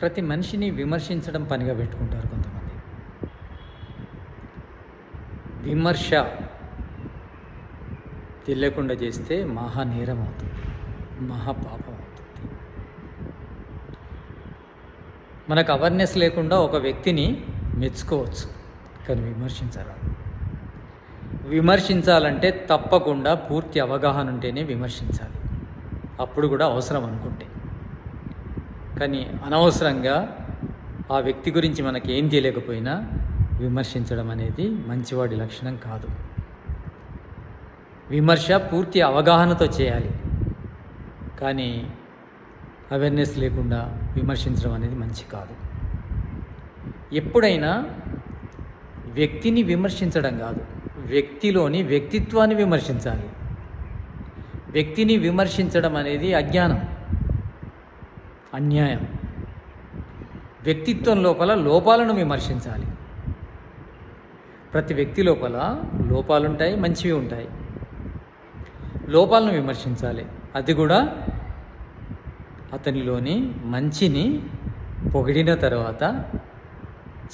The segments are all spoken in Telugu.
ప్రతి మనిషిని విమర్శించడం పనిగా పెట్టుకుంటారు కొంతమంది. విమర్శ తెలియకుండా చేస్తే మహా నేరం అవుతుంది మహాపాపం అవుతుంది మనకు అవేర్నెస్ లేకుండా ఒక వ్యక్తిని మెచ్చుకోవచ్చు కానీ విమర్శించరాదు విమర్శించాలంటే తప్పకుండా పూర్తి అవగాహన ఉంటేనే విమర్శించాలి. అప్పుడు కూడా అవసరం అనుకుంటే. కానీ అనవసరంగా ఆ వ్యక్తి గురించి మనకి ఏం తెలియకపోయినా విమర్శించడం అనేది మంచివాడి లక్షణం కాదు. విమర్శ పూర్తి అవగాహనతో చేయాలి. కానీ అవేర్నెస్ లేకుండా విమర్శించడం అనేది మంచి కాదు. ఎప్పుడైనా వ్యక్తిని విమర్శించడం కాదు వ్యక్తిలోని వ్యక్తిత్వాన్ని విమర్శించాలి. వ్యక్తిని విమర్శించడం అనేది అజ్ఞానం. అన్యాయం. వ్యక్తిత్వం లోపల లోపాలను విమర్శించాలి. ప్రతి వ్యక్తి లోపల లోపాలుంటాయి మంచివి ఉంటాయి. లోపాలను విమర్శించాలి. అది కూడా అతనిలోని మంచిని పొగిడిన తర్వాత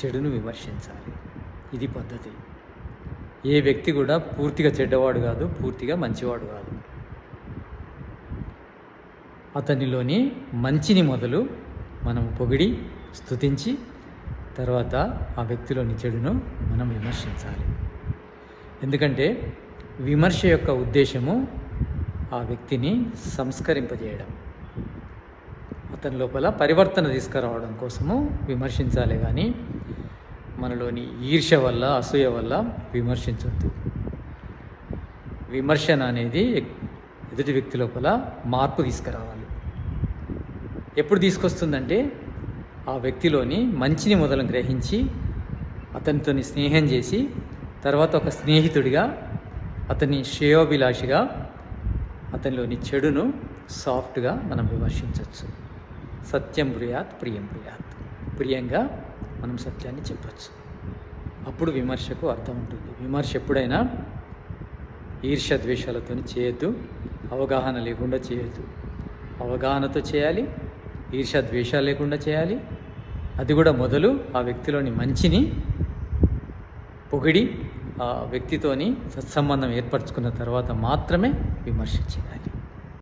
చెడును విమర్శించాలి. ఇది పద్ధతి. ఏ వ్యక్తి కూడా పూర్తిగా చెడ్డవాడు కాదు పూర్తిగా మంచివాడు కాదు. అతనిలోని మంచిని మొదలు మనం పొగిడి స్తుతించి తర్వాత ఆ వ్యక్తిలోని చెడును మనం విమర్శించాలి. ఎందుకంటే విమర్శ యొక్క ఉద్దేశము ఆ వ్యక్తిని సంస్కరింపజేయడం. అతని లోపల పరివర్తన తీసుకురావడం కోసము విమర్శించాలి కానీ మనలోని ఈర్ష్య వల్ల అసూయ వల్ల విమర్శించవద్దు విమర్శన అనేది ఎదుటి వ్యక్తి లోపల మార్పు తీసుకురావాలి. ఎప్పుడు తీసుకొస్తుందంటే ఆ వ్యక్తిలోని మంచిని మొదలు గ్రహించి అతనితో స్నేహం చేసి తర్వాత ఒక స్నేహితుడిగా అతని శ్రేయోభిలాషిగా అతనిలోని చెడును సాఫ్ట్గా మనం విమర్శించవచ్చు సత్యం ప్రియాత్ ప్రియం ప్రియాత్ ప్రియంగా మనం సత్యాన్ని చెప్పచ్చు. అప్పుడు విమర్శకు అర్థం ఉంటుంది. విమర్శ ఎప్పుడైనా ఈర్ష్య ద్వేషాలతో చేయొద్దు అవగాహన లేకుండా చేయొద్దు. అవగాహనతో చేయాలి ఈర్ష ద్వేషాలు లేకుండా చేయాలి. అది కూడా మొదలు ఆ వ్యక్తిలోని మంచిని పొగిడి ఆ వ్యక్తితోని సత్సంబంధం ఏర్పరచుకున్న తర్వాత మాత్రమే విమర్శ చేయాలి